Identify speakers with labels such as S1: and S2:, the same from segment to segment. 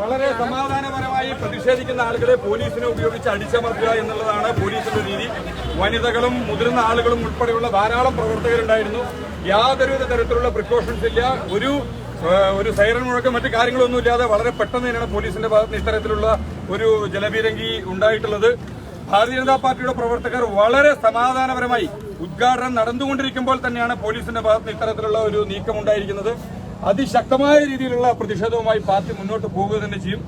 S1: വളരെ സമാധാനപരമായി പ്രതിഷേധിക്കുന്ന ആളുകളെ പോലീസിനെ ഉപയോഗിച്ച് അടിച്ചമർത്തുക എന്നുള്ളതാണ് പോലീസിന്റെ രീതി. വനിതകളും മുതിർന്ന ആളുകളും ഉൾപ്പെടെയുള്ള ധാരാളം പ്രവർത്തകരുണ്ടായിരുന്നു. യാതൊരു തരത്തിലുള്ള പ്രിക്കോഷൻസ് ഇല്ല. ഒരു ഒരു സൈറൻ മുഴക്കം മറ്റു കാര്യങ്ങളൊന്നും ഇല്ലാതെ വളരെ പെട്ടെന്ന് തന്നെയാണ് പോലീസിന്റെ ഭാഗത്ത് നിന്ന് ഇത്തരത്തിലുള്ള ഒരു ജലപീരങ്കി ഉണ്ടായിട്ടുള്ളത്. ഭാരതീയ ജനതാ പാർട്ടിയുടെ പ്രവർത്തകർ വളരെ സമാധാനപരമായി ഉദ്ഘാടനം നടന്നുകൊണ്ടിരിക്കുമ്പോൾ തന്നെയാണ് പോലീസിന്റെ ഭാഗത്ത് ഇത്തരത്തിലുള്ള ഒരു നീക്കം ഉണ്ടായിരിക്കുന്നത്. അതിശക്തമായ രീതിയിലുള്ള പ്രതിഷേധവുമായി പാർട്ടി മുന്നോട്ട് പോവുക തന്നെ ചെയ്യും.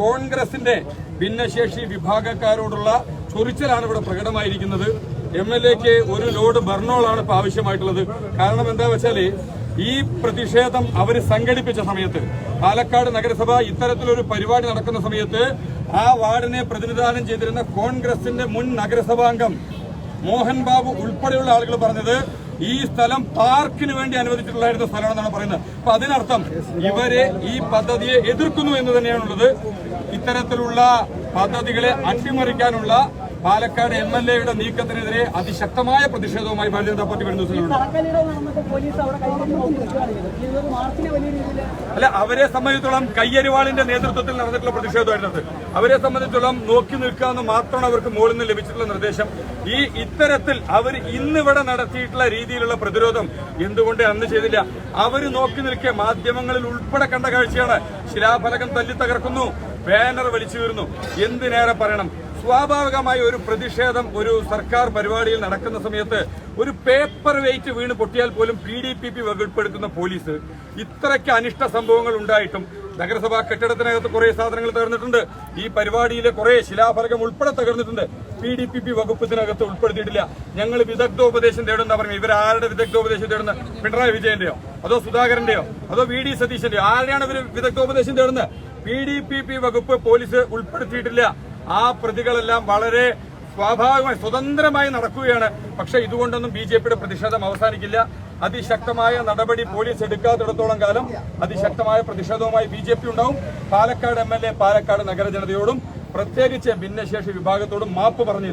S1: കോൺഗ്രസിന്റെ ഭിന്നശേഷി വിഭാഗക്കാരോടുള്ള ചൊറിച്ചലാണ് ഇവിടെ പ്രകടമായിരിക്കുന്നത്. എം എൽ എക്ക് ഒരു ലോഡ് ബർണോളാണ് ഇപ്പൊ ആവശ്യമായിട്ടുള്ളത്. കാരണം എന്താ വെച്ചാൽ ഈ പ്രതിഷേധം അവർ സംഘടിപ്പിച്ച സമയത്ത് പാലക്കാട് നഗരസഭ ഇത്തരത്തിലൊരു പരിപാടി നടക്കുന്ന സമയത്ത് ആ വാർഡിനെ പ്രതിനിധാനം ചെയ്തിരുന്ന കോൺഗ്രസിന്റെ മുൻ നഗരസഭാംഗം മോഹൻ ബാബു ഉൾപ്പെടെയുള്ള ആളുകൾ പറഞ്ഞത് ഈ സ്ഥലം പാർക്കിന് വേണ്ടി അനുവദിച്ചിട്ടുള്ളായിരുന്ന സ്ഥലമാണെന്നാണ് പറയുന്നത്. അപ്പൊ അതിനർത്ഥം ഇവരെ ഈ പദ്ധതിയെ എതിർക്കുന്നു എന്ന് തന്നെയാണുള്ളത്. ഇത്തരത്തിലുള്ള പദ്ധതികളെ അട്ടിമറിക്കാനുള്ള പാലക്കാട് എം എൽ എയുടെ നീക്കത്തിനെതിരെ അതിശക്തമായ പ്രതിഷേധവുമായി ഭാരതീയ ജനതാ പാർട്ടി വരുന്ന ദിവസങ്ങളുണ്ട് അല്ല അവരെ സംബന്ധിച്ചോളം കയ്യരിവാളിന്റെ നേതൃത്വത്തിൽ നടന്നിട്ടുള്ള പ്രതിഷേധമായിരുന്നത്. അവരെ സംബന്ധിച്ചോളം നോക്കി നിൽക്കുക എന്ന് മാത്രമാണ് അവർക്ക് മുകളിൽ നിന്ന് ലഭിച്ചിട്ടുള്ള നിർദ്ദേശം. ഈ ഇത്തരത്തിൽ അവർ ഇന്നിവിടെ നടത്തിയിട്ടുള്ള രീതിയിലുള്ള പ്രതിരോധം എന്തുകൊണ്ട് അന്ന് ചെയ്തില്ല? അവർ നോക്കി നിൽക്കെ മാധ്യമങ്ങളിൽ ഉൾപ്പെടെ കണ്ട കാഴ്ചയാണ്. ശിലാഫലകം തല്ലി തകർക്കുന്നു. ബാനർ വലിച്ചു വീറുന്നു എന്തിനേറെ പറയണം? സ്വാഭാവികമായി ഒരു പ്രതിഷേധം ഒരു സർക്കാർ പരിപാടിയിൽ നടക്കുന്ന സമയത്ത് ഒരു പേപ്പർ വെയിറ്റ് വീണ് പൊട്ടിയാൽ പോലും പി ഡി പി പി വകുപ്പെടുത്തുന്ന പോലീസ് ഇത്രയ്ക്ക് അനിഷ്ട സംഭവങ്ങൾ ഉണ്ടായിട്ടും നഗരസഭാ കെട്ടിടത്തിനകത്ത് കുറേ സാധനങ്ങൾ തകർന്നിട്ടുണ്ട്. ഈ പരിപാടിയിലെ കുറേ ശിലാഫലകം ഉൾപ്പെടെ തകർന്നിട്ടുണ്ട്. പി ഡി പി പി വകുപ്പ് ഇതിനകത്ത് ഉൾപ്പെടുത്തിയിട്ടില്ല. ഞങ്ങൾ വിദഗ്ധോപദേശം തേടുന്ന പറഞ്ഞു ഇവർ ആരുടെ വിദഗ്ധോപദേശം തേടുന്ന? പിണറായി വിജയന്റെയോ? അതോ സുധാകരന്റെയോ? അതോ വി ഡി സതീശന്റെയോ? ആരുടെയാണ് ഇവർ വിദഗ്ധോപദേശം തേടുന്നത്? പി ഡി പി പി വകുപ്പ് പോലീസ് ഉൾപ്പെടുത്തിയിട്ടില്ല. ആ പ്രതികളെല്ലാം വളരെ സ്വാഭാവികമായി സ്വതന്ത്രമായി നടക്കുകയാണ്. പക്ഷേ ഇതുകൊണ്ടൊന്നും ബി ജെ പിയുടെ പ്രതിഷേധം അവസാനിക്കില്ല. അതിശക്തമായ നടപടി പോലീസ് എടുക്കാത്തിടത്തോളം കാലം അതിശക്തമായ പ്രതിഷേധവുമായി ബി ജെ പി ഉണ്ടാവും. Palakkad M L A Palakkad നഗരജനതയോടും പ്രത്യേകിച്ച് ഭിന്നശേഷി വിഭാഗത്തോടും മാപ്പ് പറഞ്ഞു